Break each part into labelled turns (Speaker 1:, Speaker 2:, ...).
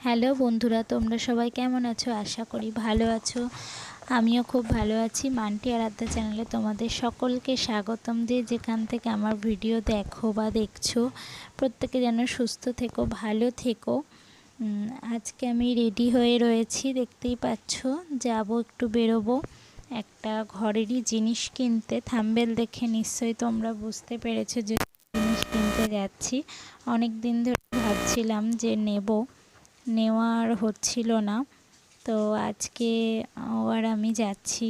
Speaker 1: Hello বন্ধুরা, তোমরা সবাই কেমন আছো? আশা করি ভালো আছো। আমিও খুব ভালো আছি। মান্টি আরাধ্যা চ্যানেলে তোমাদের সকলকে স্বাগতম দিয়ে যেখান থেকে আমার ভিডিও দেখো বা দেখছ, প্রত্যেকে যেন সুস্থ থেকো, ভালো থেকো। আজকে আমি রেডি হয়ে রয়েছি, দেখতেই পাচ্ছ, যাব একটু বেরোবো। একটা ঘরেরই জিনিস কিনতে, থাম্বেল দেখে নিশ্চয়ই তোমরা বুঝতে পেরেছ যে জিনিস কিনতে যাচ্ছি। অনেক দিন ধরে ভাবছিলাম যে নেব। নেওয়ার হচ্ছিল না। তো আজকে আর আমি যাচ্ছি।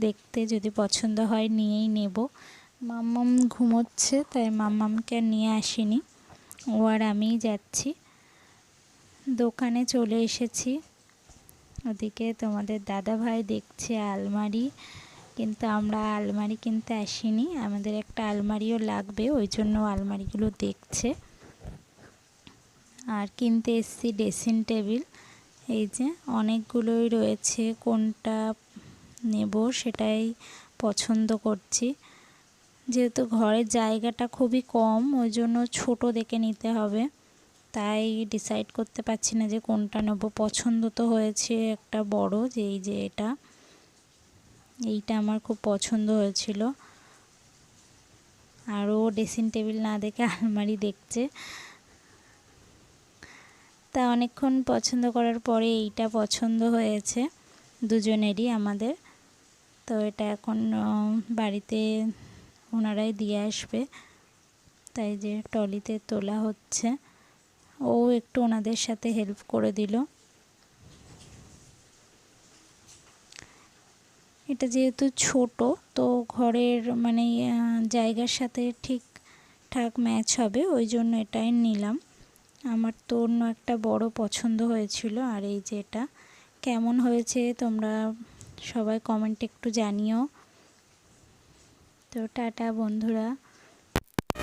Speaker 1: দেখতে যদি পছন্দ হয় নিয়েই নেব। মাম্মাম ঘুমোচ্ছে, তাই মাম্মামকে আর নিয়ে আসিনি। ও আর আমিই যাচ্ছি। দোকানে চলে এসেছি। ওদিকে তোমাদের দাদা ভাই দেখছে আলমারি, কিন্তু আমরা আলমারি কিনতে আসিনি। আমাদের একটা আলমারিও লাগবে, ওই জন্য আলমারিগুলো দেখছে। আর কিনতে এসেছি ড্রেসিং টেবিল এই যে অনেকগুলোই রয়েছে, কোনটা নেব সেটাই পছন্দ করছি। যেহেতু ঘরের জায়গাটা খুবই কম, ওই জন্য ছোটো দেখে নিতে হবে। তাই ডিসাইড করতে পারছি না যে কোনটা নেব। পছন্দ তো হয়েছে একটা বড়, যে এই যে এটা। এইটা আমার খুব পছন্দ হয়েছিল। আরও ড্রেসিং টেবিল না দেখে আলমারি দেখছে। তা অনেকক্ষণ পছন্দ করার পরে এইটা পছন্দ হয়েছে। দুজনেরই আমাদের। তো এটা এখন বাড়িতে ওনারাই দিয়ে আসবে। তাই যে টলিতে তোলা হচ্ছে। ও একটু ওনাদের সাথে হেল্প করে দিল। এটা যেহেতু ছোট, তো ঘরের মানে জায়গার সাথে ঠিক ঠাক ম্যাচ হবে, ওই জন্য এটাই নিলাম। আমার তো অন্য একটা বড় পছন্দ হয়েছিল, আর এই যে এটা। কেমন হয়েছে তোমরা সবাই কমেন্ট একটু জানিও। তো টাটা বন্ধুরা।